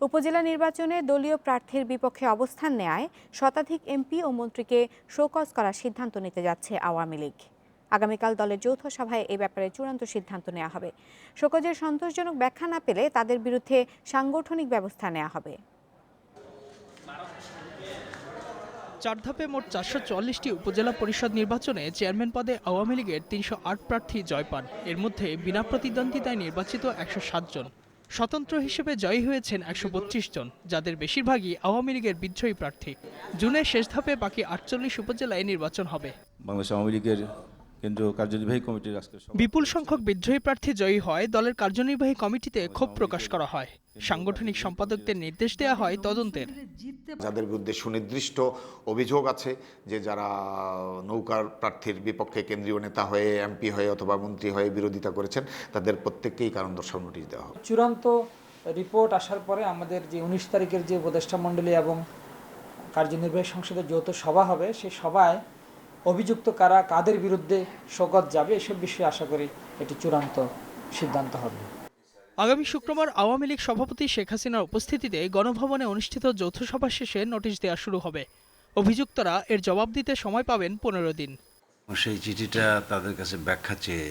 উপজেলা নির্বাচনে দলীয় প্রার্থীর বিপক্ষে অবস্থান নেয় শতাধিক এমপি ও মন্ত্রীকে শোকজ করার সিদ্ধান্ত নিতে যাচ্ছে আওয়ামী লীগ। আগামীকাল দলের যৌথ সভায় এই ব্যাপারে চূড়ান্ত সিদ্ধান্ত নেওয়া হবে। শোকজের সন্তোষজনক ব্যাখ্যা না পেলে তাদের বিরুদ্ধে সাংগঠনিক ব্যবস্থা নেওয়া হবে। চার ধাপে মোট চারশো চুয়াল্লিশটি উপজেলা পরিষদ নির্বাচনে চেয়ারম্যান পদে আওয়ামী লীগের তিনশো আট প্রার্থী জয় পান। এর মধ্যে বিনা প্রতিদ্বন্দ্বিতায় নির্বাচিত একশো জন। স্বতন্ত্র হিসেবে জয়ী হয়েছেন একশো বত্রিশ জন, যাদের বেশিরভাগই আওয়ামী লীগের বিদ্রোহী প্রার্থী। জুনের শেষ ধাপে বাকি আটচল্লিশ উপজেলায় নির্বাচন হবে। বাংলাদেশ আওয়ামী লীগের কেন্দ্রীয় কার্যনির্বাহী কমিটির আজকে বিপুল সংখ্যক বিদ্রোহী প্রার্থী জয়ী হয় দলের কার্যনির্বাহী কমিটিতে ক্ষোভ প্রকাশ করা হয়। সাংগঠনিক সম্পাদকদের নির্দেশ দেওয়া হয় তদন্তের। যাদের বিরুদ্ধে সুনির্দিষ্ট অভিযোগ আছে যে যারা নৌকার প্রার্থীর বিপক্ষে কেন্দ্রীয় নেতা হয়ে এমপি হয়ে অথবা মন্ত্রী হয়ে বিরোধিতা করেছেন তাদের প্রত্যেককেই কারণ দর্শাও নোটিশ দেওয়া হবে। চূড়ান্ত রিপোর্ট আসার পরে আমাদের যে উনিশ তারিখের যে উপদেষ্টা মণ্ডলী এবং কার্যনির্বাহী সংসদের যৌথ সভা হবে সেই সভায় অভিযুক্ত কারা কাদের বিরুদ্ধে শোকত যাবে এসব বিষয়ে আশা করি এটি চূড়ান্ত সিদ্ধান্ত হবে। আগামী শুক্রবার আওয়ামী লীগ সভাপতি শেখ হাসিনার উপস্থিতিতে গণভবনে অনুষ্ঠিত যৌথ সভা শেষে নোটিশ দেওয়া শুরু হবে। অভিযুক্তরা এর জবাব দিতে সময় পাবেন পনেরো দিন। সেই চিঠিটা তাদের কাছে ব্যাখ্যা চেয়ে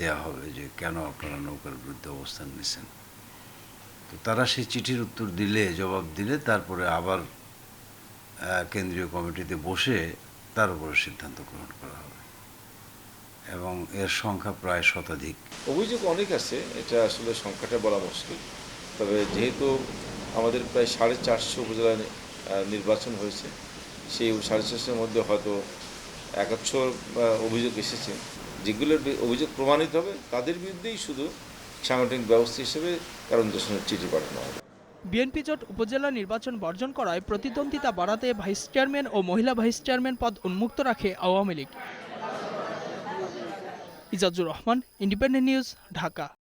দেওয়া হবে যে কেন আপনারা নৌকার বিরুদ্ধে অবস্থান নিয়েছেন। তো তারা সেই চিঠির উত্তর দিলে জবাব দিলে তারপরে আবার কেন্দ্রীয় কমিটিতে বসে তার উপরে সিদ্ধান্ত গ্রহণ করা হবে। এবং এর সংখ্যা প্রায় শতাধিক। অভিযোগ অনেক আছে, এটা আসলে সংখ্যাটা বলা মুশকিল। তবে যেহেতু আমাদের প্রায় সাড়ে চারশো উপজেলা নির্বাচন হয়েছে, সেই সাড়ে চারশোর মধ্যে হয়তো একাচ্ছর অভিযোগ এসেছে। যেগুলোর অভিযোগ প্রমাণিত হবে, তাদের বিরুদ্ধেই শুধু সাংগঠনিক ব্যবস্থা হিসেবে কারণ দর্শনের চিঠি পাঠানো হবে। বিএনপি জোট উপজেলা নির্বাচন বর্জন করায় প্রতিদ্বন্দ্বিতা বাড়াতে ভাইস চেয়ারম্যান ও মহিলা ভাইস চেয়ারম্যান পদ উন্মুক্ত রাখে Awami League. Izazur Rahman, Independent News, Dhaka.